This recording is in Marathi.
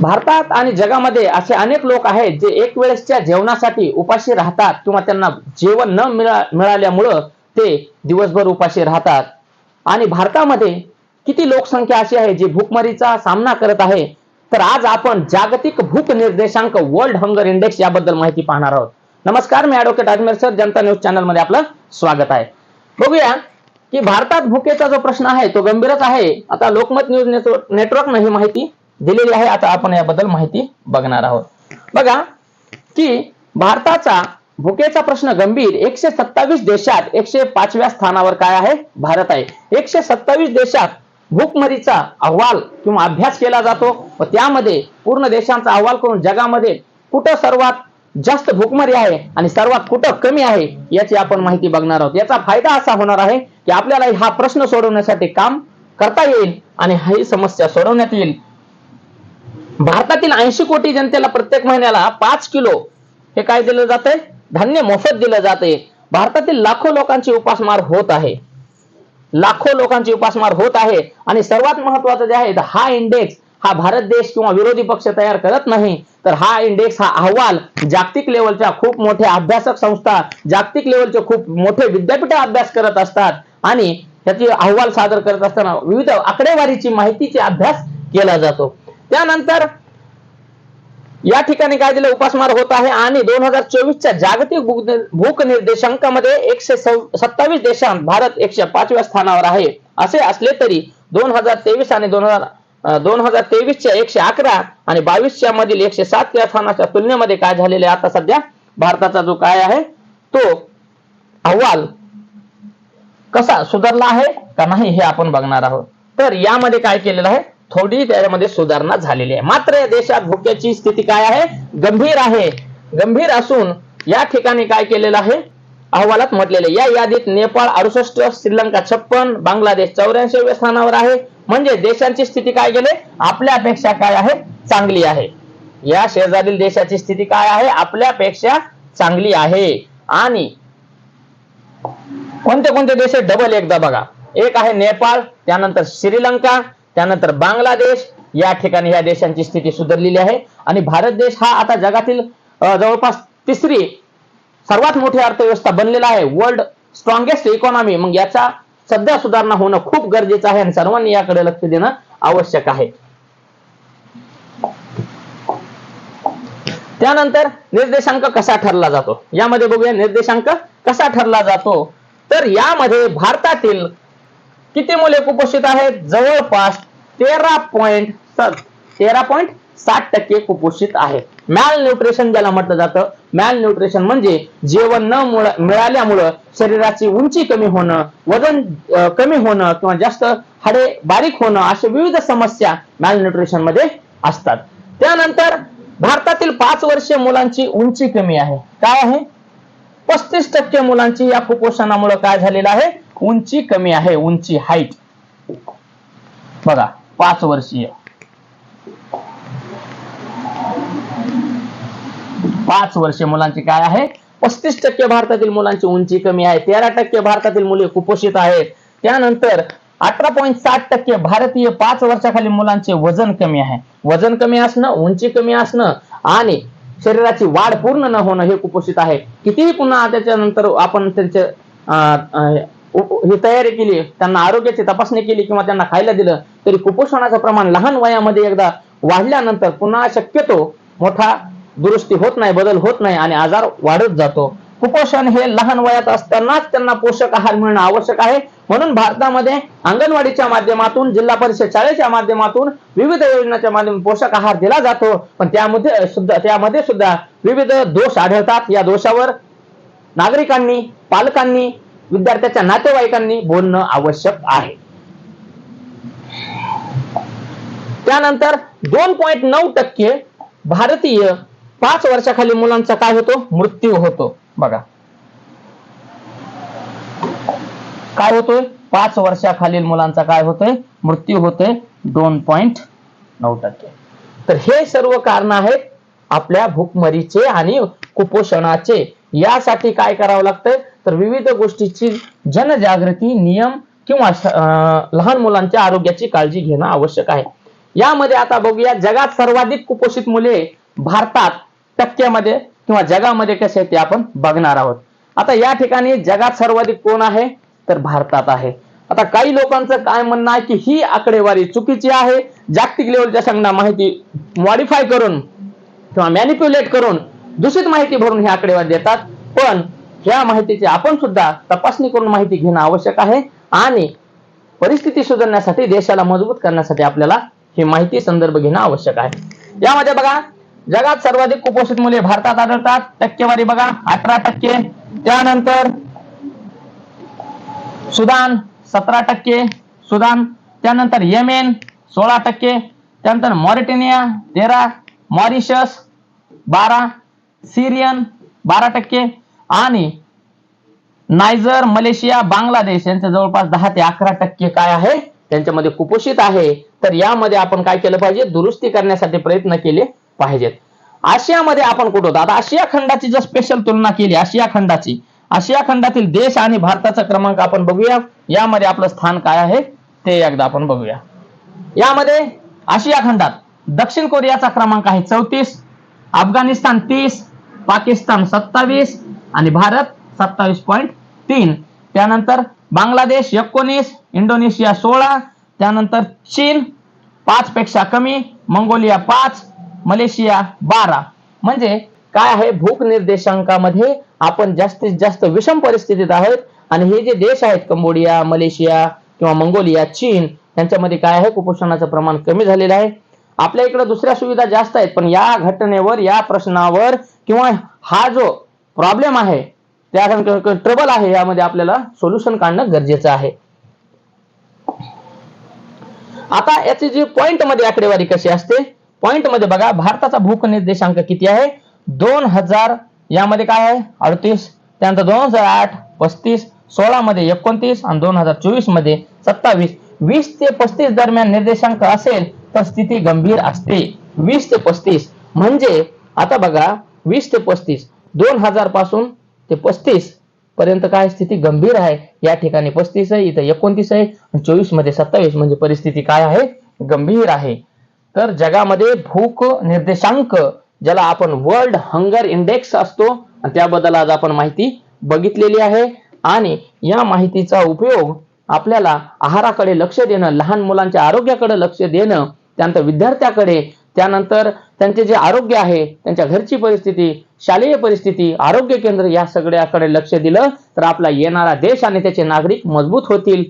भारतात आणि जगामध्ये असे अनेक लोक आहेत जे एक वेळेसच्या जेवणासाठी उपाशी राहतात किंवा त्यांना जेवण न मिळा मिळाल्यामुळं ते दिवसभर उपाशी राहतात. आणि भारतामध्ये किती लोकसंख्या अशी आहे जी भूकमरीचा सामना करत आहे? तर आज आपण जागतिक भूक निर्देशांक वर्ल्ड हंगर इंडेक्स याबद्दल माहिती पाहणार आहोत. नमस्कार मी advocate Ajmer sir Janata news चॅनलमध्ये आपलं स्वागत आहे. बघूया की भारतात भुकेचा जो प्रश्न आहे तो गंभीरच आहे. आता लोकमत न्यूज नेटवर्क नेटवर्कनं ही माहिती दिलेली आहे. आता आपण याबद्दल माहिती बघणार आहोत. बघा की भारताचा भुकेचा प्रश्न गंभीर. एकशे सत्तावीस देशात एकशे पाचव्या स्थानावर काय आहे? भारत आहे. एकशे सत्तावीस देशात भूकमरीचा अहवाल किंवा अभ्यास केला जातो. व त्यामध्ये पूर्ण देशांचा अहवाल करून जगामध्ये कुठं सर्वात जास्त भूकमरी आहे आणि सर्वात कुठं कमी आहे याची आपण माहिती बघणार आहोत. याचा फायदा असा होणार आहे की आपल्याला हा प्रश्न सोडवण्यासाठी काम करता येईल आणि ही समस्या सोडवण्यात येईल. भारतातील ऐंशी कोटी जनतेला प्रत्येक महिन्याला पाच किलो हे काय दिलं जाते धान्य मोफत दिलं जाते भारतातील लाखो लोकांची उपासमार होत आहे. लाखो लोकांची उपासमार होत आहे. आणि सर्वात महत्वाचं जे आहे हा इंडेक्स हा भारत देश किंवा विरोधी पक्ष तयार करत नाही तर हा इंडेक्स हा अहवाल जागतिक लेवलच्या खूप मोठ्या अभ्यासक संस्था जागतिक लेवलचे खूप मोठे विद्यापीठ अभ्यास करत असतात. आणि त्याची अहवाल सादर करत असताना विविध आकडेवारीची माहितीचे अभ्यास केला जातो. त्यानंतर या ठिकाणी काय दिलं? उपासमार होत आहे आणि दोन हजार चोवीसच्या जागतिक भूक निर्देशांकामध्ये एकशे सत्तावीस देशांत भारत एकशे पाचव्या स्थानावर आहे. असे असले तरी दोन हजार तेवीस आणि दोन हजार दोन हजार तेवीसच्या एकशे अकरा आणि बावीसच्या मधील एकशे सात या स्थानाच्या तुलनेमध्ये काय झालेले आहे? आता सध्या भारताचा जो काय आहे तो अहवाल कसा सुधारला आहे का नाही हे आपण बघणार आहोत. तर यामध्ये काय केलेलं आहे? थोडी त्याच्यामध्ये सुधारणा झालेली आहे. मात्र या देशात भुक्याची स्थिती काय आहे? गंभीर आहे. गंभीर असून या ठिकाणी काय केलेलं आहे? अहवालात म्हटलेले या यादीत नेपाळ अडुसष्ट श्रीलंका छप्पन बांगलादेश चौऱ्याऐंशी स्थानावर आहे. म्हणजे देशांची स्थिती काय गेले? आपल्यापेक्षा काय आहे? चांगली आहे. या शेजारील देशाची स्थिती काय आहे? आपल्यापेक्षा चांगली आहे. आणि कोणते कोणते देश डबल एकदा बघा. एक आहे नेपाळ त्यानंतर श्रीलंका त्यानंतर बांगलादेश या ठिकाणी या देशांची स्थिती सुधारलेली आहे. आणि भारत देश हा आता जगातील जवळपास तिसरी सर्वात मोठी अर्थव्यवस्था बनलेला आहे. वर्ल्ड स्ट्रॉंगेस्ट इकॉनॉमी मग याचा सध्या सुधारणा होणं खूप गरजेचं आहे आणि सर्वांनी याकडे लक्ष देणं आवश्यक आहे. त्यानंतर निर्देशांक कसा ठरला जातो? यामध्ये बघूया निर्देशांक कसा ठरला जातो? तर यामध्ये भारतातील किती मुले कुपोषित आहेत? जवळपास तेरा पॉइंट तेरा पॉइंट साठ टक्के कुपोषित आहे. मॅल न्यूट्रिशन ज्याला म्हटलं जातं मॅल न्यूट्रिशन म्हणजे जेवण न मिळाल्यामुळं शरीराची उंची कमी होणं वजन कमी होणं किंवा जास्त हाडे बारीक होणं अशा विविध समस्या मॅल न्यूट्रिशनमध्ये असतात. त्यानंतर भारतातील पाच वर्षीय मुलांची उंची कमी आहे. काय आहे? पस्तीस टक्के मुलांची या कुपोषणामुळे काय झालेलं आहे? उंची कमी आहे उंची हाईट बघा. पाच वर्षीय. पाच वर्षीय मुलांची काय आहे? पस्तीस टक्के भारतातील मुलांची उंची कमी आहे. तेरा टक्के भारतातील मुले कुपोषित आहेत. त्यानंतर अठरा पॉईंट साठ टक्के भारतीय पाच वर्षाखालील मुलांचे वजन कमी आहे. वजन कमी असणं उंची कमी असणं आणि शरीराची वाढ पूर्ण न होणं हे कुपोषित आहे. कितीही पुन्हा त्याच्यानंतर आपण त्यांचे ही तयारी केली. त्यांना आरोग्याची तपासणी केली किंवा त्यांना खायला दिलं तरी कुपोषणाचं प्रमाण लहान वयामध्ये एकदा वाढल्यानंतर पुन्हा शक्यतो मोठा दुरुस्ती होत नाही बदल होत नाही आणि आजार वाढत जातो. कुपोषण हे लहान वयात असतानाच त्यांना पोषक आहार मिळणं आवश्यक आहे. म्हणून भारतामध्ये अंगणवाडीच्या माध्यमातून जिल्हा परिषद शाळेच्या माध्यमातून विविध योजनांच्या माध्यमातून पोषक आहार दिला जातो. पण त्यामध्ये सुद्धा त्यामध्ये सुद्धा विविध दोष आढळतात. या दोषावर नागरिकांनी पालकांनी विद्यार्थ्याच्या नातेवाईकांनी बोलणं आवश्यक आहे. त्यानंतर दोन पॉईंट नऊ टक्के भारतीय पाच वर्षाखाली मुलांचा काय होतो? मृत्यू होतो. बघा. काय होतोय? पाच वर्षाखालील मुलांचा काय होतोय? मृत्यू होतोय. दोन पॉइंट नऊ टक्के. तर हे सर्व कारण आहेत आपल्या भूकमरीचे आणि कुपोषणाचे. यासाठी काय करावं लागतंय? तर विविध गोष्टीची जनजागृती नियम किंवा लहान मुलांच्या आरोग्याची काळजी घेणं आवश्यक आहे. यामध्ये आता बघूया जगात सर्वाधिक कुपोषित मुले भारतात टक्क्यामध्ये किंवा जगामध्ये कसे आहेत ते आपण बघणार आहोत. आता या ठिकाणी जगात सर्वाधिक कोण आहे? तर भारतात आहे. आता काही लोकांचं काय म्हणणं आहे की ही आकडेवारी चुकीची आहे. जागतिक लेवलच्या संघटना माहिती मॉडिफाय करून किंवा मॅनिप्युलेट करून दूषित माहिती भरून ही आकडेवारी देतात. पण ह्या माहितीची आपण सुद्धा तपासणी करून माहिती घेणं आवश्यक आहे आणि परिस्थिती सुधारण्यासाठी देशाला मजबूत करण्यासाठी आपल्याला ही माहिती संदर्भ घेणं आवश्यक आहे. यामध्ये बघा जगात सर्वाधिक कुपोषित मुले भारतात आढळतात. टक्केवारी बघा अठरा टक्के. त्यानंतर सुदान सतरा टक्के. सुदान त्यानंतर येमेन सोळा टक्के. त्यानंतर मॉरिटेनिया तेरा. मॉरिशस बारा. सिरियन बारा टक्के. आणि नायजर मलेशिया बांगलादेश यांच्या जवळपास दहा ते अकरा टक्के काय आहे? त्यांच्यामध्ये कुपोषित आहे. तर यामध्ये आपण काय केलं पाहिजे? दुरुस्ती करण्यासाठी प्रयत्न केले पाहिजेत. आशियामध्ये आपण कुठं होतो? आता आशिया खंडाची जर स्पेशल तुलना केली आशिया खंडाची आशिया खंडातील देश आणि भारताचा क्रमांक आपण बघूया. यामध्ये आपलं स्थान काय आहे? ते एकदा आपण बघूया. यामध्ये आशिया खंडात दक्षिण कोरियाचा क्रमांक आहे चौतीस अफगाणिस्तान तीस पाकिस्तान सत्तावीस आणि भारत सत्तावीस पॉईंट तीन. त्यानंतर बांगलादेश एकोणीस इंडोनेशिया सोळा त्यानंतर चीन पाच पेक्षा कमी मंगोलिया पाच मलेशिया बारा. म्हणजे काय आहे? भूक निर्देशांकामध्ये आपण जास्तीत जास्त विषम परिस्थितीत आहोत. आणि हे जे देश आहेत कंबोडिया मलेशिया किंवा मंगोलिया चीन यांच्यामध्ये काय आहे? कुपोषणाचं प्रमाण कमी झालेलं आहे. आपल्या इकडे दुसऱ्या सुविधा जास्त आहेत पण या घटनेवर या प्रश्नावर किंवा हा जो प्रॉब्लेम आहे. त्या ट्रबल आहे यामध्ये आपल्याला सोल्युशन काढणं गरजेचं आहे. आता याची जी पॉइंटमध्ये आकडेवारी कशी असते? पॉइंटमध्ये बघा भारताचा भूक निर्देशांक किती आहे? दोन हजार यामध्ये काय आहे? अडतीस. त्यानंतर दोन हजार आठ पस्तीस सोळा मध्ये एकोणतीस आणि दोन हजार चोवीसमध्ये सत्तावीस. वीस ते पस्तीस दरम्यान निर्देशांक असेल तर स्थिती गंभीर असते. वीस ते पस्तीस. म्हणजे आता बघा वीस ते पस्तीस. दोन हजारपासून ते पस्तीस पर्यंत काय स्थिती गंभीर आहे? या ठिकाणी पस्तीस आहे इथं एकोणतीस आहे आणि चोवीसमध्ये सत्तावीस म्हणजे परिस्थिती काय आहे? गंभीर आहे. तर जगामध्ये भूक निर्देशांक ज्याला आपण वर्ल्ड हंगर इंडेक्स असतो आणि त्याबद्दल आज आपण माहिती बघितलेली आहे. आणि या माहितीचा उपयोग आपल्याला आहाराकडे लक्ष देणं लहान मुलांच्या आरोग्याकडे लक्ष देणं त्यानंतर विद्यार्थ्याकडे त्यानंतर त्यांचे जे आरोग्य आहे त्यांच्या घरची परिस्थिती शालेय परिस्थिती आरोग्य केंद्र या सगळ्याकडे लक्ष दिलं तर आपला येणारा देश आणि त्याचे नागरिक मजबूत होतील.